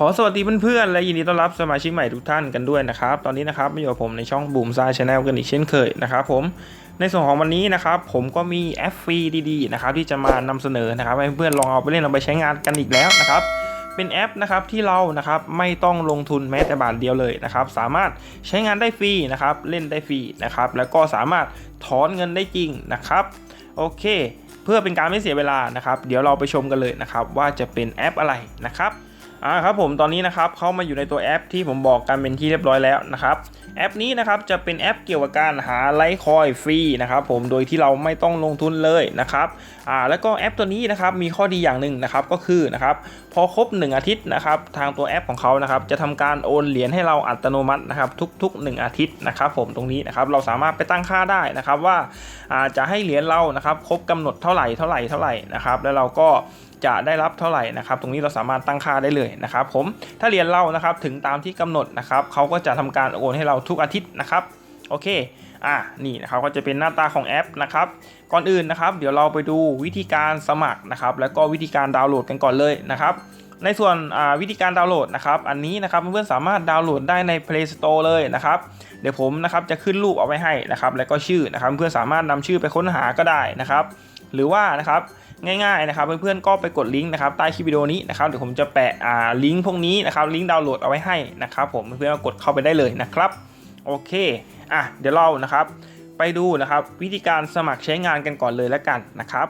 ขอสวัสดีเพื่อนๆ และยินดีต้อนรับสมาชิกใหม่ทุกท่านกันด้วยนะครับ ตอนนี้นะครับมาอยู่กับผมในช่องบูมซ่าชาแนลกันอีกเช่นเคยนะครับผม ในส่วนของวันนี้นะครับผมก็มีแอปฟรีดีๆนะครับที่จะมานำเสนอนะครับให้เพื่อนๆลองเอาไปเล่นเอาไปใช้งานกันอีกแล้วนะครับเป็นแอปนะครับที่เรานะครับไม่ต้องลงทุนแม้แต่บาทเดียวเลยนะครับสามารถใช้งานได้ฟรีนะครับเล่นได้ฟรีนะครับแล้วก็สามารถถอนเงินได้จริงนะครับโอเค เพื่อเป็นการไม่เสียเวลานะครับ เดี๋ยวเราไปชมกันเลยนะครับว่าจะเป็นแอปอะไรนะครับ อ่าครับผมตอนนี้นะครับเข้ามาอยู่ในตัวแอปที่ผมบอกกันเป็นที่เรียบร้อยแล้วนะครับแอปนี้นะครับจะเป็นแอปเกี่ยวกับการหาไลท์คอยฟรีนะครับผมโดยที่เราไม่ต้องลงทุนเลยนะครับอ่าแล้วก็แอปตัวนี้นะครับมีข้อดีอย่างหนึ่งนะครับก็คือนะครับพอครบ 1 อาทิตย์นะครับทางตัวแอปของเขานะครับจะทำการโอนเหรียญให้เราอัตโนมัตินะครับทุก ๆ 1 อาทิตย์นะครับผมตรงนี้นะครับเราสามารถไปตั้งค่าได้นะครับว่าอ่าจะให้เหรียญเรานะครับครบกำหนดเท่าไหร่เท่าไหร่เท่าไหร่นะครับแล้วเราก็ จะได้รับเท่าไหร่นะครับตรงนี้เราสามารถตั้งค่าได้เลยนะครับผมถ้าเรียนเรานะครับถึงตามที่กำหนดนะครับเขาก็จะทำการโอนให้เราทุกอาทิตย์นะครับโอเคอะนี่นะครับก็จะเป็นหน้าตาของแอปนะครับก่อนอื่นนะครับ เดี๋ยวเราไปดูวิธีการสมัครนะครับแล้วก็วิธีการดาวน์โหลดกันก่อนเลยนะครับในส่วนวิธีการดาวน์โหลดนะครับอันนี้นะครับเพื่อนๆสามารถดาวน์โหลดได้ใน Play Store เลยนะครับเดี๋ยวผมนะครับจะขึ้นรูปเอาไว้ให้นะครับแล้วก็ชื่อนะครับเพื่อนสามารถนำชื่อไปค้นหาก็ได้นะครับ หรือว่านะครับ ง่ายๆนะครับเพื่อนๆก็ไปกดลิงก์นะครับใต้คลิปวิดีโอนี้นะครับเดี๋ยวผมจะแปะอ่าลิงก์พวกนี้นะครับลิงก์ดาวน์โหลดเอาไว้ให้นะครับผมเพื่อนๆก็กดเข้าไปได้เลยนะครับโอเคอะเดี๋ยวเรานะครับ ไปดูนะครับวิธีการสมัครใช้งานกันก่อนเลยแล้วกันนะครับ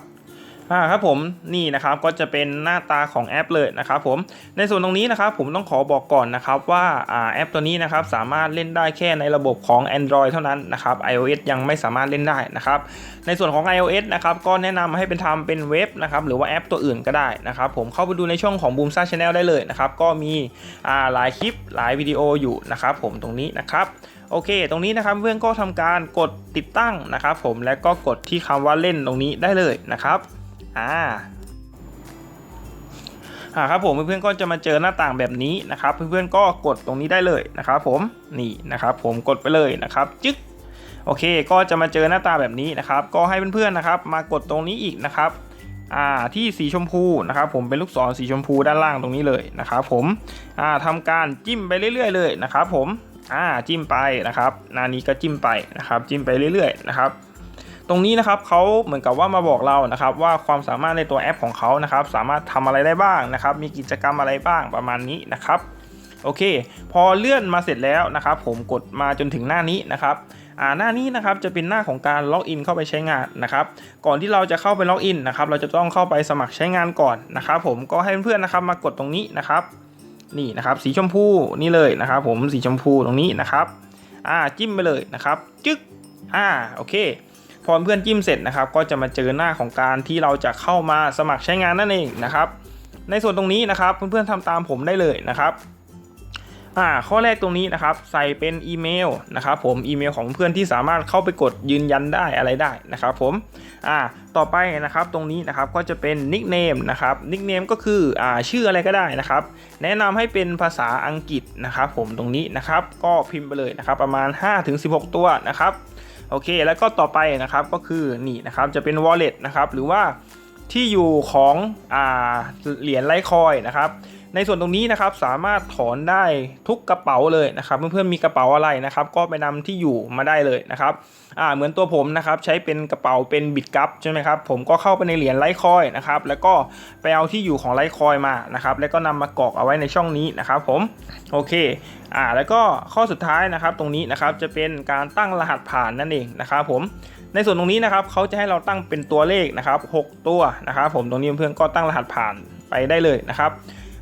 อ่าครับผมนี่นะครับก็จะเป็นหน้าตาของแอปเลยนะครับผมในส่วนตรงนี้นะครับผมต้องขอบอกก่อนนะครับว่าอ่าแอปตัวนี้นะครับสามารถเล่นได้แค่ในระบบของ Android เท่านั้นนะครับ iOS ยังไม่สามารถเล่นได้นะครับในส่วนของ iOS นะครับก็แนะนำให้เป็นทำเป็นเว็บนะครับหรือว่าแอปตัวอื่นก็ได้นะครับผมเข้าไปดูในช่องของ Boom s a Channel ได้เลยนะครับก็มีอ่าหลายคลิปหลายวิดีโออยู่นะครับผมตรงนี้นะครับโอเค ตรงนี้นะครับเพื่อนก็ทำการกดติดตั้งนะครับผมและก็กดที่คำว่าเล่นตรงนี้ได้เลยนะครับ อ่าอ่าครับผมเพื่อนๆก็จะมาเจอหน้าต่างแบบนี้นะครับ เพื่อนๆก็กดตรงนี้ได้เลยนะครับ ผมนี่นะครับ ผมกดไปเลยนะครับจึ๊กโอเค ก็จะมาเจอหน้าตาแบบนี้นะครับ ก็ให้เพื่อนๆนะครับ มากดตรงนี้อีกนะครับอ่าที่สีชมพูนะครับผมเป็นลูกศรสีชมพูด้านล่างตรงนี้เลยนะครับผมอ่าทำการจิ้มไปเรื่อย ๆ เลยนะครับ ผมอ่าจิ้มไปนะครับนานี้ก็จิ้มไปนะครับ จิ้มไปเรื่อย ๆ นะครับ ตรงนี้นะครับเขาเหมือนกับว่ามาบอกเรานะครับว่าความสามารถในตัวแอปของเขานะครับสามารถทำอะไรได้บ้างนะครับ มีกิจกรรมอะไรบ้างประมาณนี้นะครับโอเค พอเลื่อนมาเสร็จแล้วนะครับผมกดมาจนถึงหน้านี้นะครับอ่าหน้านี้นะครับจะเป็นหน้าของการล็อกอินเข้าไปใช้งานนะครับ ก่อนที่เราจะเข้าไปล็อกอินนะครับ เราจะต้องเข้าไปสมัครใช้งานก่อนนะครับผมก็ให้เพื่อนๆนะครับมากดตรงนี้นะครับ นี่นะครับสีชมพูนี่เลยนะครับ ผมสีชมพูตรงนี้นะครับ อ่าจิ้มไปเลยนะครับ จึ๊กอ่าโอเค พอเพื่อนจิ้มเสร็จนะครับ ก็จะมาเจอหน้าของการที่เราจะเข้ามาสมัครใช้งานนั่นเองนะครับ ในส่วนตรงนี้นะครับเพื่อนๆทำตามผมได้เลยนะครับอ่าข้อแรกตรงนี้นะครับใส่เป็นอีเมลนะครับผมอีเมลของเพื่อนที่สามารถเข้าไปกดยืนยันได้อะไรได้นะครับผมอ่าต่อไปนะครับตรงนี้นะครับก็จะเป็นนิกเนมนะครับนิกเนมก็คืออ่าชื่ออะไรก็ได้นะครับแนะนำให้เป็นภาษาอังกฤษนะครับผมตรงนี้นะครับก็พิมพ์ไปเลยนะครับประมาณ 5-16 ตัวนะครับ โอเค แล้วก็ต่อไปนะครับก็คือนี่นะครับจะเป็น wallet นะครับหรือว่าที่อยู่ของอ่าเหรียญไลท์คอยนะครับ ในส่วนตรงนี้นะครับสามารถถอนได้ทุกกระเป๋าเลยนะครับเพื่อนๆมีกระเป๋าอะไรนะครับก็ไปนำที่อยู่มาได้เลยนะครับอ่าเหมือนตัวผมนะครับใช้เป็นกระเป๋าเป็นบิตกัพใช่ไหมครับผมก็เข้าไปในเหรียญไลท์คอยนะครับแล้วก็ไปเอาที่อยู่ของไลท์คอยมานะครับแล้วก็นำมากรอกเอาไว้ในช่องนี้นะครับผมโอเคอ่าแล้วก็ข้อสุดท้ายนะครับตรงนี้นะครับจะเป็นการตั้งรหัสผ่านนั่นเองนะครับผมในส่วนตรงนี้นะครับเขาจะให้เราตั้งเป็นตัวเลขนะครับ 6 ตัวนะครับผมตรงนี้เพื่อนๆก็ตั้งรหัสผ่านไปได้เลยนะครับ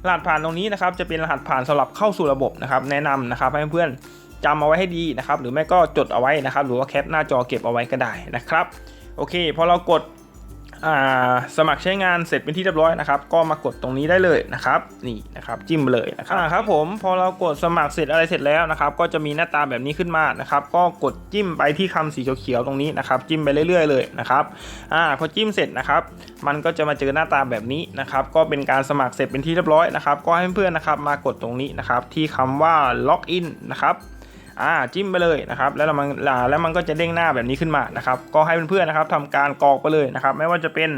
รหัสผ่านตรงนี้นะครับจะเป็นรหัสผ่านสำหรับเข้าสู่ระบบนะครับแนะนำนะครับให้เพื่อนๆจำเอาไว้ให้ดีนะครับหรือไม่ก็จดเอาไว้นะครับหรือว่าแคปหน้าจอเก็บเอาไว้ก็ได้นะครับโอเคพอเรากด สมัครใช้งานเสร็จเป็นที่เรียบร้อยนะครับ ก็มากดตรงนี้ได้เลยนะครับ นี่นะครับจิ้มเลยนะครับครับผมพอเรากดสมัครเสร็จอะไรเสร็จแล้วนะครับ ก็จะมีหน้าตาแบบนี้ขึ้นมานะครับ ก็กดจิ้มไปที่คำสีเขียวๆตรงนี้นะครับ จิ้มไปเรื่อยๆเลยนะครับอ่าพอจิ้มเสร็จนะครับ มันก็จะมาเจอหน้าตาแบบนี้นะครับ ก็เป็นการสมัครเสร็จเป็นที่เรียบร้อยนะครับ ก็ให้เพื่อนๆนะครับ มากดตรงนี้นะครับ ที่คำว่าล็อกอินนะครับ อ่าจิ้มไปเลยนะครับแล้วมันอ่าแล้วมันก็จะเด้งหน้าแบบนี้ขึ้นมานะครับก็ให้เพื่อนๆนะครับทำการกรอกไปเลยนะครับไม่ว่าจะเป็น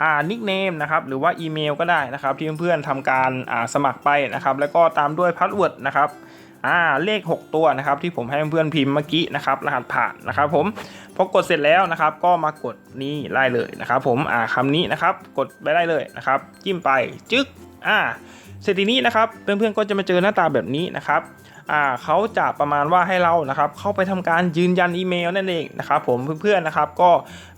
อ่านิกเนมนะครับหรือว่าอีเมลก็ได้นะครับที่เพื่อนๆทำการอ่าสมัครไปนะครับแล้วก็ตามด้วยพาสเวิร์ดนะครับอ่าเลข 6 ตัวนะครับที่ผมให้เพื่อนๆพิมพ์เมื่อกี้นะครับรหัสผ่านนะครับผมพอกดเสร็จแล้วนะครับ ก็มากดนี่ไล่เลยนะครับผมอ่าคำนี้นะครับกดไปได้เลยนะครับจิ้มไปจึ๊กอ่าเสร็จทีนี้นะครับเพื่อนๆก็จะมาเจอหน้าตาแบบนี้นะครับ อ่าเขาจะประมาณว่าให้เรานะครับเข้าไปทำการยืนยันอีเมลนั่นเองนะครับผมเพื่อนๆนะครับก็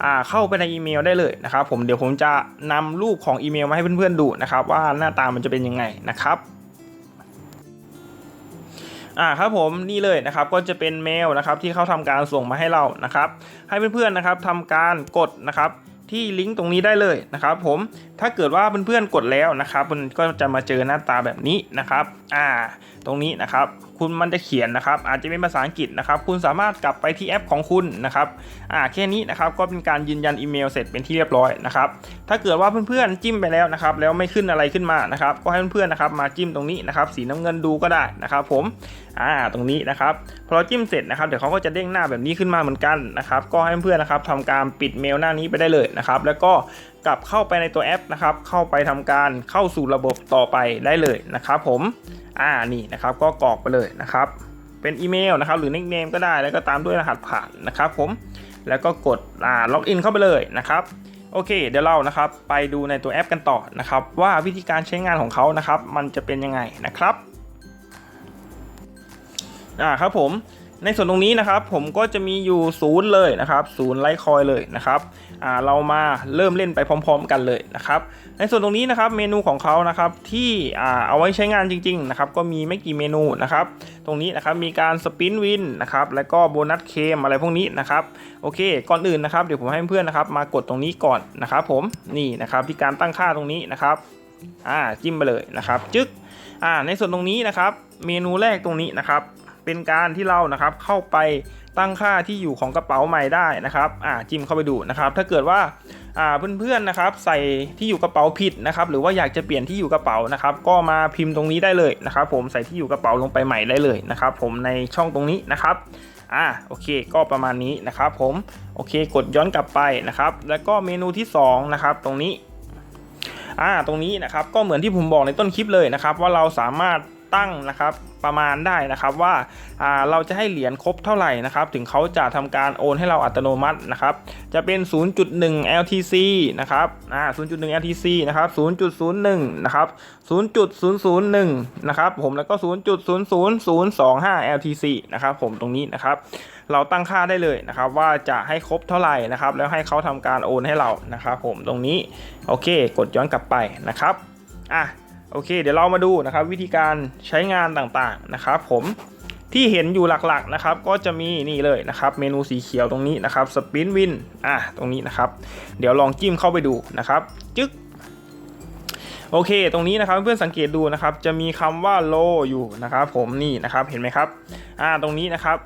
อ่าเข้าไปในอีเมลได้เลยนะครับผมเดี๋ยวผมจะนำรูปของอีเมลมาให้เพื่อนๆดูนะครับว่าหน้าตามันจะเป็นยังไงนะครับอ่าครับผมนี่เลยนะครับก็จะเป็นเมลนะครับที่เขาทำการส่งมาให้เรานะครับ ให้เพื่อนๆนะครับทำการกดนะครับที่ลิงก์ตรงนี้ได้เลยนะครับ ผมถ้าเกิดว่าเพื่อนๆกดแล้วนะครับมันก็จะมาเจอหน้าตาแบบนี้นะครับ อ่าตรงนี้นะครับ คุณมันจะเขียนนะครับ อาจจะเป็นภาษาอังกฤษนะครับ คุณสามารถกลับไปที่แอปของคุณนะครับอ่าแค่นี้นะครับก็เป็นการยืนยันอีเมลเสร็จเป็นที่เรียบร้อยนะครับ ถ้าเกิดว่าเพื่อนๆจิ้มไปแล้วนะครับ แล้วไม่ขึ้นอะไรขึ้นมานะครับ ก็ให้เพื่อนๆนะครับมาจิ้มตรงนี้นะครับ สีน้ำเงินดูก็ได้นะครับ ผมอ่าตรงนี้นะครับพอเราจิ้มเสร็จนะครับเดี๋ยวเขาก็จะเด้งหน้าแบบนี้ขึ้นมาเหมือนกันนะครับ ก็ให้เพื่อนๆนะครับทำการปิดเมลหน้านี้ไปได้เลยนะครับ แล้วก็กลับเข้าไปในตัวแอปนะครับ เข้าไปทำการเข้าสู่ระบบต่อไปได้เลยนะครับ ผมอ่านี่นะครับก็กรอกไปเลยนะครับ เป็นอีเมลนะครับ หรือนิกเนมก็ได้แล้วก็ตามด้วยรหัสผ่านนะครับ ผมแล้วก็กดอ่าล็อกอินเข้าไปเลยนะครับโอเค เดี๋ยวเรานะครับไปดูในตัวแอปกันต่อนะครับ ว่าวิธีการใช้งานของเขานะครับ มันจะเป็นยังไงนะครับอ่าครับผม ในส่วนตรงนี้นะครับผมก็จะมีอยู่ศูนย์เลยนะครับศูนย์ไลท์คอยเลยนะครับเรามาเริ่มเล่นไปพร้อม ๆ กันเลยนะครับในส่วนตรงนี้นะครับเมนูของเขานะครับที่เอาไว้ใช้งานจริงๆนะครับก็มีไม่กี่เมนูนะครับตรงนี้นะครับมีการสปินวินนะครับแล้วก็โบนัสเคมอะไรพวกนี้นะครับโอเค ก่อนอื่นนะครับเดี๋ยวผมให้เพื่อนนะครับมากดตรงนี้ก่อนนะครับผมนี่นะครับที่การตั้งค่าตรงนี้นะครับอ่าจิ้มไปเลยนะครับจึ๊กอ่าในส่วนตรงนี้นะครับเมนูแรกตรงนี้นะครับ เป็นการที่เรานะครับเข้าไปตั้งค่าที่อยู่ของกระเป๋าใหม่ได้นะครับอ่าจิ้มเข้าไปดูนะครับ ถ้าเกิดว่าอ่าเพื่อนๆนะครับใส่ที่อยู่กระเป๋าผิดนะครับหรือว่าอยากจะเปลี่ยนที่อยู่กระเป๋านะครับ ก็มาพิมพ์ตรงนี้ได้เลยนะครับ ผมใส่ที่อยู่กระเป๋าลงไปใหม่ได้เลยนะครับ ผมในช่องตรงนี้นะครับอ่าโอเคก็ประมาณนี้นะครับผมโอเคกดย้อนกลับไปนะครับ แล้วก็เมนูที่สองนะครับตรงนี้อ่าตรงนี้นะครับก็เหมือนที่ผมบอกในต้นคลิปเลยนะครับ ว่าเราสามารถตั้งนะครับ ประมาณได้นะครับว่าาเราจะให้เหรียญครบเท่าไหร่นะครับถึงเขาจะทำการโอนให้เราอัตโนมัตินะครับจะเป็น 0.1 LTC นะครับอ่า0.1 LTC นะครับ 0.01 นะครับ 0.001 นะครับผมแล้วก็ 0.00025 LTC นะครับผมตรงนี้นะครับเราตั้งค่าได้เลยนะครับว่าจะให้ครบเท่าไหร่นะครับแล้วให้เขาทำการโอนให้เรานะครับผมตรงนี้โอเค กดย้อนกลับไปนะครับอะ โอเค เดี๋ยวเรามาดูนะครับวิธีการใช้งานต่างๆนะครับผมที่เห็นอยู่หลักๆนะครับก็จะมีนี่เลยนะครับเมนูสีเขียวตรงนี้นะครับสปินวินอะตรงนี้นะครับ เดี๋ยวลองจิ้มเข้าไปดูนะครับจึ๊กโอเค ตรงนี้นะครับเพื่อนสังเกตดูนะครับ จะมีคำว่าโลอยู่นะครับ ผมนี่นะครับเห็นไหมครับอ่าตรงนี้นะครับ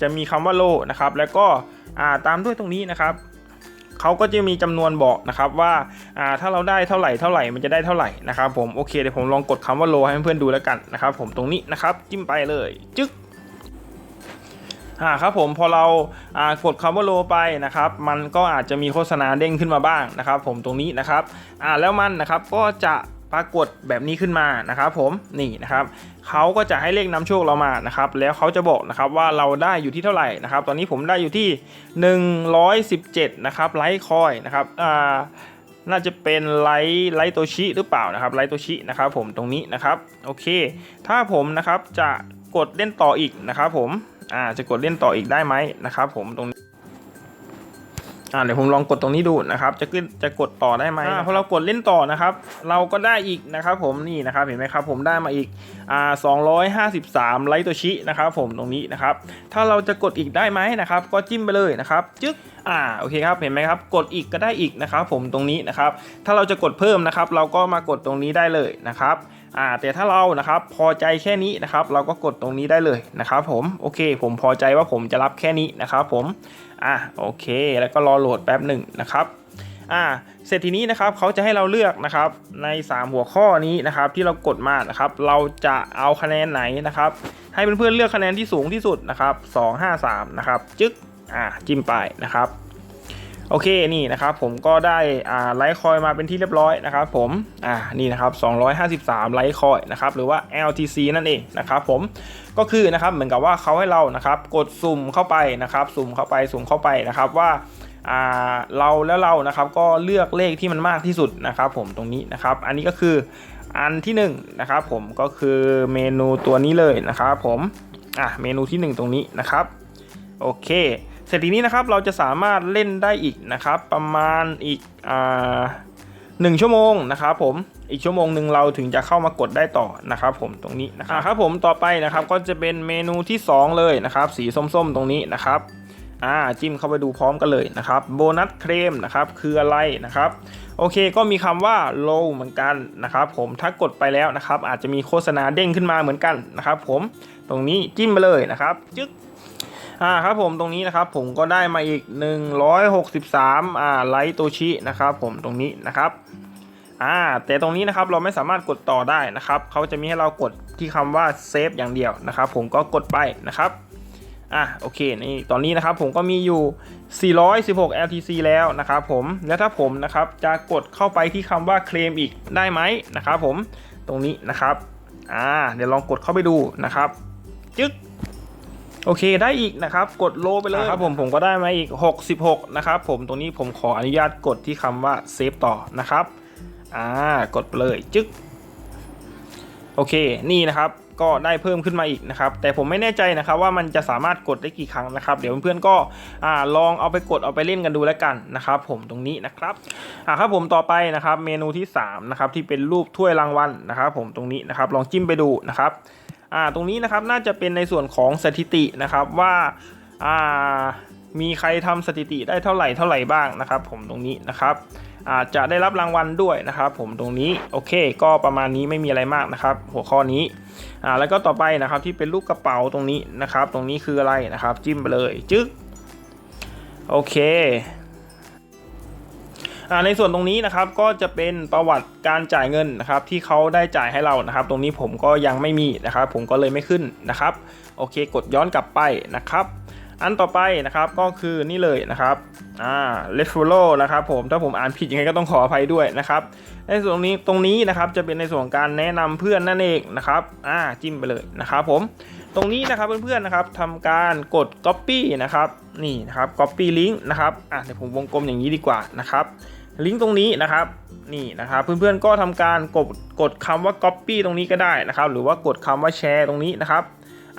จะมีคำว่าโลนะครับ แล้วก็อ่าตามด้วยตรงนี้นะครับ เขาก็จะมีจำนวนบอกนะครับว่าอ่าถ้าเราได้เท่าไหร่เท่าไหร่มันจะได้เท่าไหร่นะครับผมโอเคเดี๋ยวผมลองกดคำว่าโลให้เพื่อนดูแล้วกันนะครับผมตรงนี้นะครับจิ้มไปเลยจึ๊กอ่าครับผมพอเราอ่ากดคำว่าโลไปนะครับ มันก็อาจจะมีโฆษณาเด้งขึ้นมาบ้างนะครับ ผมตรงนี้นะครับอ่าแล้วมันนะครับก็จะ ปรากฏแบบนี้ขึ้นมานะครับผมนี่นะครับเขาก็จะให้เลขนำโชคเรามานะครับแล้วเขาจะบอกนะครับว่าเราได้อยู่ที่เท่าไหร่นะครับตอนนี้ผมได้อยู่ที่ 117นะครับไลท์คอยนะครับอ่าน่าจะเป็นไลท์ไลท์โตชิหรือเปล่านะครับไลท์โตชินะครับผมตรงนี้นะครับโอเค ถ้าผมนะครับจะกดเล่นต่ออีกนะครับผมอ่าจะกดเล่นต่ออีกได้ไหมนะครับผมตรงนี้ อ่าเดี๋ยวผมลองกดตรงนี้ดูนะครับ จะขึ้นจะกดต่อได้ไหมอ่าพอเรากดเล่นต่อนะครับ เราก็ได้อีกนะครับผมนี่นะครับเห็นไหมครับผมได้มาอีกอ่า253ไลท์ตัวชินะครับผมตรงนี้นะครับ ถ้าเราจะกดอีกได้ไหมนะครับ ก็จิ้มไปเลยนะครับจึ๊กอ่าโอเคครับเห็นไหมครับกดอีกก็ได้อีกนะครับผมตรงนี้นะครับ ถ้าเราจะกดเพิ่มนะครับ เราก็มากดตรงนี้ได้เลยนะครับอ่าแต่ถ้าเรานะครับพอใจแค่นี้นะครับ เราก็กดตรงนี้ได้เลยนะครับผมโอเค ผมพอใจว่าผมจะรับแค่นี้นะครับผม อะโอเค แล้วก็รอโหลดแป๊บหนึ่งนะครับอ่าเสร็จทีนี้นะครับเขาจะให้เราเลือกนะครับใน 3 หัวข้อนี้นะครับที่เรากดมานะครับเราจะเอาคะแนนไหนนะครับให้เพื่อนๆเลือกคะแนนที่สูงที่สุดนะครับ2 5 3นะครับจึ๊กอ่าจิ้มไปนะครับ โอเคนี่นะครับผมก็ได้อ่าไลท์คอยมาเป็นที่เรียบร้อยนะครับผมอ่านี่นะครับ253ไลท์คอยนะครับหรือว่า LTC นั่นเองนะครับผมก็คือนะครับเหมือนกับว่าเขาให้เรานะครับกดสุ่มเข้าไปนะครับสุ่มเข้าไปสุ่มเข้าไปนะครับว่าเราแล้วเรานะครับก็เลือกเลขที่มันมากที่สุดนะครับ ผมตรงนี้นะครับ อันนี้ก็คืออันที่1นงนะครับผมก็คือเมนูตัวนี้เลยนะครับผมอะเมนูที่ 1 ตรงนี้นะครับโอเค เสร็จทีนี้นะครับเราจะสามารถเล่นได้อีกนะครับ ประมาณอีกอ่าหนึ่งชั่วโมงนะครับผมอีกชั่วโมงหนึ่งเราถึงจะเข้ามากดได้ต่อนะครับผมตรงนี้นะครับครับผมต่อไปนะครับก็จะเป็นเมนูที่ 2 เลยนะครับ สีส้มๆตรงนี้นะครับอ่าจิ้มเข้าไปดูพร้อมกันเลยนะครับโบนัสเคลมนะครับคืออะไรนะครับโอเคก็มีคำว่า low เหมือนกันนะครับผมถ้ากดไปแล้วนะครับอาจจะมีโฆษณาเด้งขึ้นมาเหมือนกันนะครับผมตรงนี้จิ้มไปเลยนะครับจึ๊ก อ่าครับผมตรงนี้นะครับผมก็ได้มาอีก 163อ่าไลท์โตชินะครับผมตรงนี้นะครับอ่าแต่ตรงนี้นะครับเราไม่สามารถกดต่อได้นะครับเขาจะมีให้เรากดที่คำว่าเซฟอย่างเดียวนะครับผมก็กดไปนะครับอะโอเคนี่ตอนนี้นะครับผมก็มีอยู่ 416 LTC แล้วนะครับผมแล้วถ้าผมนะครับจะกดเข้าไปที่คำว่าเคลมอีกได้ไหมนะครับผมตรงนี้นะครับอ่าเดี๋ยวลองกดเข้าไปดูนะครับจึ๊ก โอเคได้อีกนะครับกดโลไปเลยครับผมผมก็ได้มาอีก 66 นะครับผมตรงนี้ผมขออนุญาตกดที่คำว่าเซฟต่อนะครับอ่ากดไปเลยจึ๊กโอเคนี่นะครับก็ได้เพิ่มขึ้นมาอีกนะครับ แต่ผมไม่แน่ใจนะครับว่ามันจะสามารถกดได้กี่ครั้งนะครับ เดี๋ยวเพื่อนๆก็อ่าลองเอาไปกดเอาไปเล่นกันดูแล้วกันนะครับ ผมตรงนี้นะครับอ่าครับผมต่อไปนะครับ เมนูที่3นะครับที่เป็นรูปถ้วยรางวัลนะครับ ผมตรงนี้นะครับ ลองจิ้มไปดูนะครับ อ่าตรงนี้นะครับน่าจะเป็นในส่วนของสถิตินะครับว่าอ่ามีใครทำสถิติได้เท่าไหร่เท่าไหร่บ้างนะครับ ผมตรงนี้นะครับอาจจะได้รับรางวัลด้วยนะครับ ผมตรงนี้โอเค ก็ประมาณนี้ไม่มีอะไรมากนะครับ หัวข้อนี้อ่าแล้วก็ต่อไปนะครับที่เป็นรูปกระเป๋าตรงนี้นะครับ ตรงนี้คืออะไรนะครับ จิ้มไปเลยจึ๊กโอเค ในส่วนตรงนี้นะครับก็จะเป็นประวัติการจ่ายเงินนะครับที่เขาได้จ่ายให้เรานะครับ ตรงนี้ผมก็ยังไม่มีนะครับผมก็เลยไม่ขึ้นนะครับโอเค กดย้อนกลับไปนะครับอันต่อไปนะครับก็คือนี่เลยนะครับอ่า l e t follow นะครับผมถ้าผมอ่านผิดยังไงก็ต้องขออภัยด้วยนะครับในส่วนตรงนี้ตรงนี้นะครับจะเป็นในส่วนการแนะนำเพื่อนนั่นเองนะครับอ่าจิ้มไปเลยนะครับผมตรงนี้นะครับเพื่อนๆนะครับทำการกด copy นะครับนี่นะครับ copy link นะครับอะเดี๋ยวผมวงกลมอย่างนี้ดีกว่านะครับ ลิงก์ตรงนี้นะครับนี่นะครับเพื่อนๆก็ทำการกดกดคำว่า copy ตรงนี้ก็ได้นะครับ หรือว่ากดคำว่าแชร์ตรงนี้นะครับ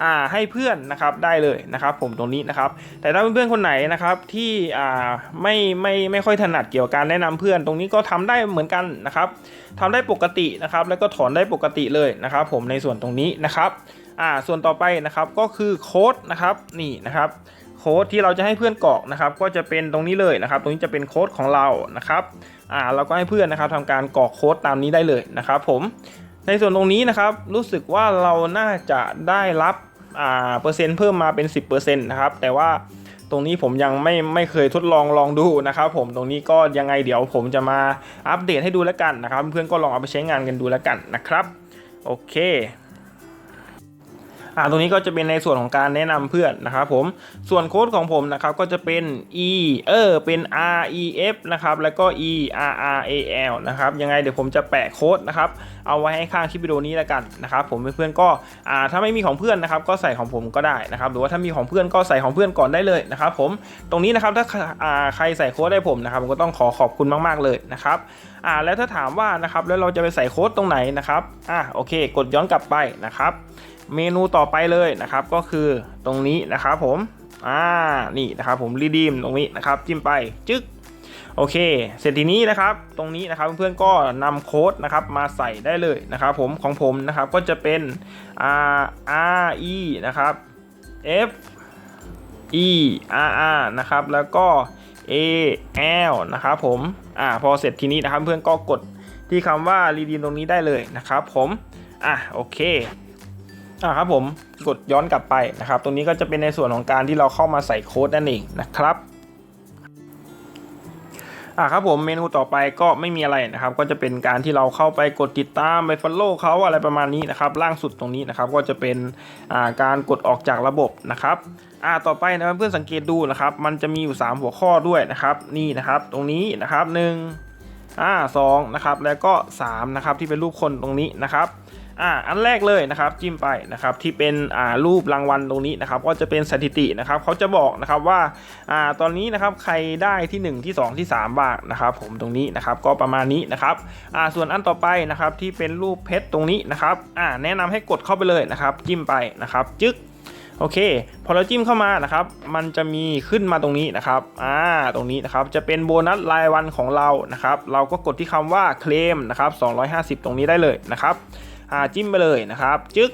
อ่าให้เพื่อนนะครับได้เลยนะครับ ผมตรงนี้นะครับ แต่ถ้าเพื่อนๆคนไหนนะครับที่อ่าไม่ไม่ไม่ค่อยถนัดเกี่ยวกับการแนะนำเพื่อนตรงนี้ก็ทำได้เหมือนกันนะครับทำได้ปกตินะครับ แล้วก็ถอนได้ปกติเลยนะครับ ผมในส่วนตรงนี้นะครับอ่าส่วนต่อไปนะครับก็คือโค้ดนะครับนี่นะครับ ค้ดที่เราจะให้เพื่อนกรอกนะครับ ก็จะเป็นตรงนี้เลยนะครับ ตรงนี้จะเป็นโค้ดของเรานะครับอ่าเราก็ให้เพื่อนนะครับทำการกรอกโค้ดตามนี้ได้เลยนะครับ ผมในส่วนตรงนี้นะครับรู้สึกว่าเราน่าจะได้รับอ่าเปอร์เซ็นต์เพิ่มมาเป็น 10%นะครับแต่ว่าตรงนี้ผมยังไม่ไม่เคยทดลองลองดูนะครับ ผมตรงนี้ก็ยังไงเดี๋ยวผมจะมาอัปเดตให้ดูแล้วกันนะครับ เพื่อนก็ลองเอาไปใช้งานกันดูแล้วกันนะครับ โอเค อ่าตรงนี้ก็จะเป็นในส่วนของการแนะนำเพื่อนนะครับผมส่วนโค้ดของผมนะครับก็จะเป็น e เออเป็น r e f นะครับแล้วก็ e r r a l นะครับยังไงเดี๋ยวผมจะแปะโค้ดนะครับเอาไว้ให้ข้างคลิปวิดีโอนี้แล้วกันนะครับผมเพื่อนๆก็อ่าถ้าไม่มีของเพื่อนนะครับก็ใส่ของผมก็ได้นะครับหรือว่าถ้ามีของเพื่อนก็ใส่ของเพื่อนก่อนได้เลยนะครับผมตรงนี้นะครับถ้าอ่าใครใส่โค้ดได้ผมนะครับผมก็ต้องขอขอบคุณมากๆเลยนะครับอ่าแล้วถ้าถามว่านะครับแล้วเราจะไปใส่โค้ดตรงไหนนะครับอ่าโอเค กดย้อนกลับไปนะครับ เมนูต่อไปเลยนะครับ ก็คือตรงนี้นะครับผม อ่า นี่นะครับผมรีดีมตรงนี้นะครับ จิ้มไปจึ๊กโอเค เสร็จทีนี้นะครับ ตรงนี้นะครับเพื่อนๆก็นำโค้ดนะครับมาใส่ได้เลยนะครับ ผมของผมนะครับก็จะเป็น R R E นะครับ F E R R นะครับ แล้วก็ A L นะครับผม อ่า พอเสร็จทีนี้นะครับเพื่อนก็กดที่คำว่ารีดีมตรงนี้ได้เลยนะครับผม อะ โอเค อ่าครับผมกดย้อนกลับไปนะครับ ตรงนี้ก็จะเป็นในส่วนของการที่เราเข้ามาใส่โค้ดนั่นเองนะครับอะครับผมเมนูต่อไปก็ไม่มีอะไรนะครับ ก็จะเป็นการที่เราเข้าไปกดติดตามไป follow เขาอะไรประมาณนี้นะครับ ล่างสุดตรงนี้นะครับ ก็จะเป็นอ่าการกดออกจากระบบนะครับอ่าต่อไปนะครับเพื่อนสังเกตดูนะครับ มันจะมีอยู่ 3 หัวข้อด้วยนะครับ นี่นะครับ ตรงนี้นะครับ1อ่าสองนะครับ แล้วก็3นะครับที่เป็นรูปคนตรงนี้นะครับ อ่าอันแรกเลยนะครับจิ้มไปนะครับที่เป็นอ่ารูปรางวัลตรงนี้นะครับก็จะเป็นสถิตินะครับเขาจะบอกนะครับว่าอ่าตอนนี้นะครับใครได้ที่ 1 ที่ 2 ที่ 3 บ้างนะครับผมตรงนี้นะครับก็ประมาณนี้นะครับอ่าส่วนอันต่อไปนะครับที่เป็นรูปเพชรตรงนี้นะครับอ่าแนะนำให้กดเข้าไปเลยนะครับจิ้มไปนะครับจึ๊กโอเค พอเราจิ้มเข้ามานะครับ มันจะมีขึ้นมาตรงนี้นะครับ อ่า ตรงนี้นะครับ จะเป็นโบนัสรายวันของเรานะครับ เราก็กดที่คำว่าเคลมนะครับ250 ตรงนี้ได้เลยนะครับ อ่าจิ้มไปเลยนะครับจึ๊ก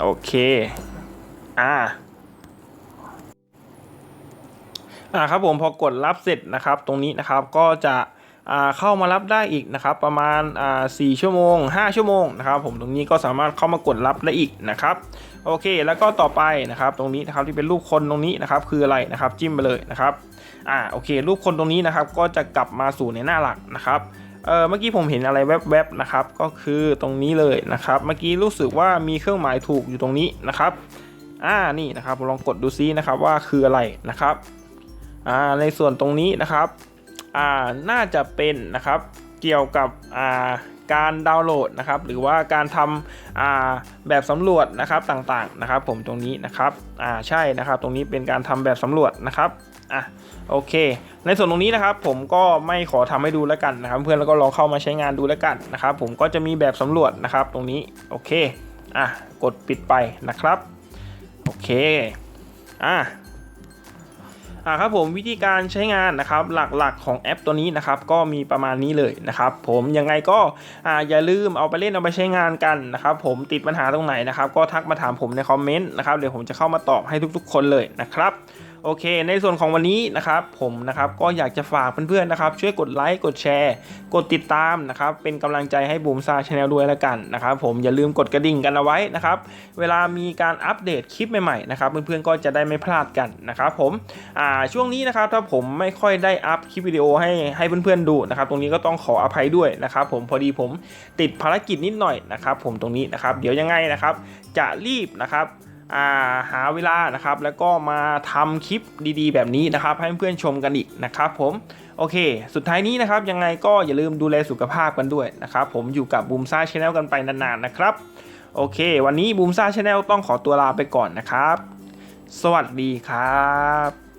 โอเคอ่าอ่าครับผมพอกดรับเสร็จนะครับ ตรงนี้นะครับก็จะอ่าเข้ามารับได้อีกนะครับ ประมาณอ่าสี่ชั่วโมง 5 ชั่วโมงนะครับ ผมตรงนี้ก็สามารถเข้ามากดรับได้อีกนะครับโอเค แล้วก็ต่อไปนะครับ ตรงนี้นะครับที่เป็นรูปคนตรงนี้นะครับ คืออะไรนะครับ จิ้มไปเลยนะครับอ่าโอเค รูปคนตรงนี้นะครับ ก็จะกลับมาสู่ในหน้าหลักนะครับ เออเมื่อกี้ผมเห็นอะไรแวบๆนะครับ ก็คือตรงนี้เลยนะครับ เมื่อกี้รู้สึกว่ามีเครื่องหมายถูกอยู่ตรงนี้นะครับอ่านี่นะครับลองกดดูซินะครับว่าคืออะไรนะครับอ่าในส่วนตรงนี้นะครับอ่าน่าจะเป็นนะครับเกี่ยวกับอ่าการดาวน์โหลดนะครับหรือว่าการทำอ่าแบบสำรวจนะครับต่างๆนะครับ ผมตรงนี้นะครับอ่าใช่นะครับ ตรงนี้เป็นการทำแบบสำรวจนะครับ อะโอเค ในส่วนตรงนี้นะครับผมก็ไม่ขอทำให้ดูแล้วกันนะครับ เพื่อนแล้วก็ลองเข้ามาใช้งานดูแล้วกันนะครับ ผมก็จะมีแบบสำรวจนะครับ ตรงนี้โอเคอะกดปิดไปนะครับโอเคอะอ่าครับผมวิธีการใช้งานนะครับหลักๆของแอปตัวนี้นะครับก็มีประมาณนี้เลยนะครับผมยังไงก็อ่าอย่าลืมเอาไปเล่นเอาไปใช้งานกันนะครับผมติดปัญหาตรงไหนนะครับก็ทักมาถามผมในคอมเมนต์นะครับเดี๋ยวผมจะเข้ามาตอบให้ทุกๆ คนเลยนะครับ โอเค ในส่วนของวันนี้นะครับผมนะครับก็อยากจะฝากเพื่อนๆนะครับช่วยกดไลค์กดแชร์ กดติดตามนะครับเป็นกำลังใจให้บูมซาชาแนลด้วยแล้วกันนะครับผมอย่าลืมกดกระดิ่งกันเอาไว้นะครับเวลามีการอัปเดตคลิปใหม่ๆนะครับเพื่อนๆก็จะได้ไม่พลาดกันนะครับผมอ่าช่วงนี้นะครับถ้าผมไม่ค่อยได้อัพคลิปวิดีโอให้ให้เพื่อนๆดูนะครับตรงนี้ก็ต้องขออภัยด้วยนะครับผมพอดีผมติดภารกิจนิดหน่อยนะครับผมตรงนี้นะครับเดี๋ยวยังไงนะครับจะรีบนะครับ หาเวลานะครับ แล้วก็มาทำคลิปดีๆ แบบนี้นะครับ ให้เพื่อนๆชมกันอีกนะครับผมโอเค สุดท้ายนี้นะครับ ยังไงก็อย่าลืมดูแลสุขภาพกันด้วยนะครับ ผมอยู่กับบูมซ่าชาแนลกันไปนานๆนะครับ โอเค วันนี้บูมซ่าชาแนลต้องขอตัวลาไปก่อนนะครับ สวัสดีครับ